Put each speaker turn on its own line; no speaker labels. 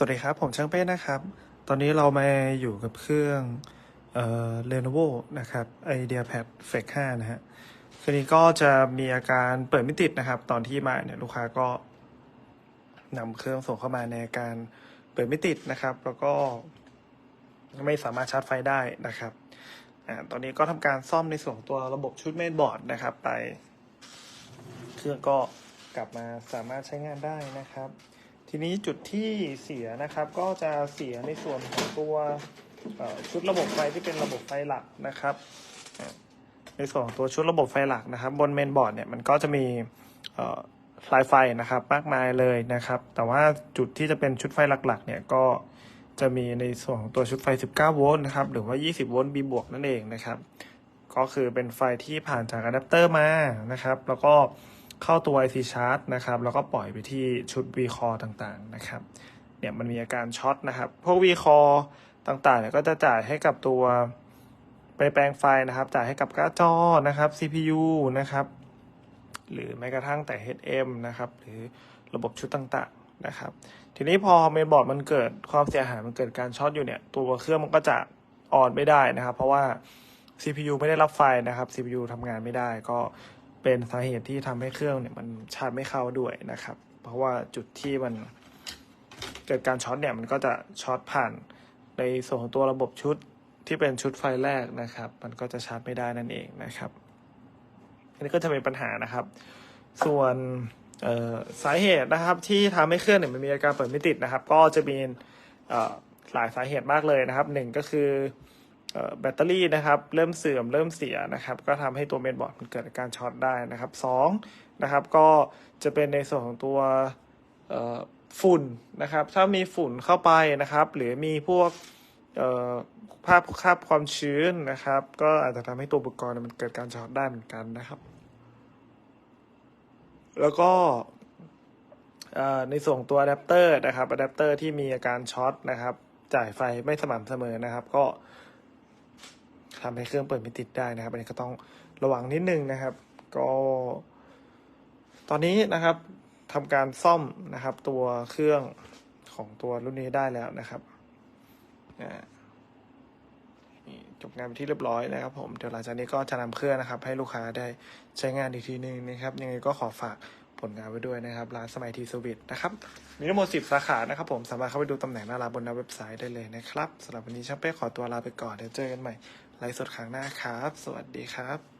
สวัสดีครับ ผมช่างเป้นะครับ ตอนนี้เรามาอยู่กับเครื่องเอ่อ Lenovo นะครับ IdeaPad Flex 5 นะฮะเครื่องนี้ก็จะมีอาการเปิดไม่ติดนะครับ ตอนที่มาเนี่ยลูกค้าก็นำเครื่องส่งเข้ามาในอาการเปิดไม่ติดนะครับ แล้วก็ไม่สามารถชาร์จไฟได้นะครับอ่าตอนนี้ก็ทำการซ่อมในส่วนของตัวระบบชุดเมนบอร์ดนะครับ ไป เครื่องก็กลับมาสามารถใช้งานได้นะครับ ทีนี้จุดที่เสียนะครับก็จะเสียในส่วนของตัวชุดระบบไฟที่เป็นระบบไฟหลักนะครับ ในส่วนของตัวชุดระบบไฟหลักนะครับ บนเมนบอร์ดเนี่ยมันก็จะมีสายไฟนะครับมากมายเลยนะครับ แต่ว่าจุดที่จะเป็นชุดไฟหลักๆเนี่ยก็จะมีในส่วนของตัวชุดไฟ 19 โวลต์นะครับหรือว่า 20 โวลต์ B บวกนั่นเองนะครับ ก็คือเป็นไฟที่ผ่านจากอะแดปเตอร์มานะครับ แล้วก็ เข้าตัว IC Chart นะครับ แล้วก็ปล่อยไปที่ชุด V Core ต่างๆนะครับ เนี่ยมันมีอาการช็อตนะครับ พวก V Core ต่างๆเนี่ยก็จะจ่ายให้กับตัวไปแปลงไฟนะครับ จ่ายให้กับการ์ดจอนะครับ CPU นะครับ หรือแม้กระทั่งแต่ HM นะครับ หรือระบบชุดต่างๆนะครับ ทีนี้พอเมนบอร์ดมันเกิดความเสียหายมันเกิดการช็อตอยู่เนี่ย ตัวเครื่องมันก็จะออนไม่ได้นะครับ เพราะว่า CPU ไม่ได้รับไฟนะครับ CPU ทำงานไม่ได้ก็ เป็นสาเหตุที่ทำให้เครื่องเนี่ยมันชาร์จไม่เข้าด้วยนะครับ เพราะว่าจุดที่มันเกิดการช็อตเนี่ยมันก็จะช็อตผ่านในส่วนของตัวระบบชุดที่เป็นชุดไฟแรกนะครับ มันก็จะชาร์จไม่ได้นั่นเองนะครับอันนี้ก็จะเป็นปัญหานะครับ ส่วนสาเหตุนะครับที่ทำให้เครื่องเนี่ยมันมีอาการเปิดไม่ติดนะครับ ก็จะมีหลายสาเหตุมากเลยนะครับหนึ่งก็คือ แบตเตอรี่นะครับเริ่มเสื่อมเริ่มเสียนะครับ ก็ทำให้ตัวเมนบอร์ดมันเกิดอาการช็อตได้นะครับสองนะครับก็จะเป็นในส่วนของตัวฝุ่นนะครับ ถ้ามีฝุ่นเข้าไปนะครับ หรือมีพวกภาพคาบความชื้นนะครับ ก็อาจจะทำให้ตัวอุปกรณ์มันเกิดการช็อตได้เหมือนกันนะครับ แล้วก็ในส่วนตัวอะแดปเตอร์นะครับอะแดปเตอร์ที่มีอาการช็อตนะครับ จ่ายไฟไม่สม่ำเสมอนะครับ ก็ ทำให้เครื่องเปิดไม่ติดได้นะครับ อันนี้ก็ต้องระวังนิดนึงนะครับ ก็ ตอนนี้นะครับทำการซ่อมนะครับ ตัวเครื่องของตัวรุ่นนี้ได้แล้วนะครับจบงานเป็นที่เรียบร้อยนะครับ ผมเดี๋ยวหลังจากนี้ก็จะนำเครื่องนะครับ ให้ลูกค้าได้ใช้งานอีกทีนึงนะครับ ยังไงก็ขอฝาก ผลงานไว้ด้วยนะครับ ร้านสมัยทีสวิตนะครับ มีทั้งหมด 10 สาขานะครับผมสามารถเข้าไปดูตำแหน่งหน้าร้านบนหน้าเว็บไซต์ได้เลยนะครับสำหรับวันนี้ช่างเป้ขอตัวลาไปก่อนเดี๋ยวเจอกันใหม่ไลฟ์สดครั้งหน้าครับ สวัสดีครับ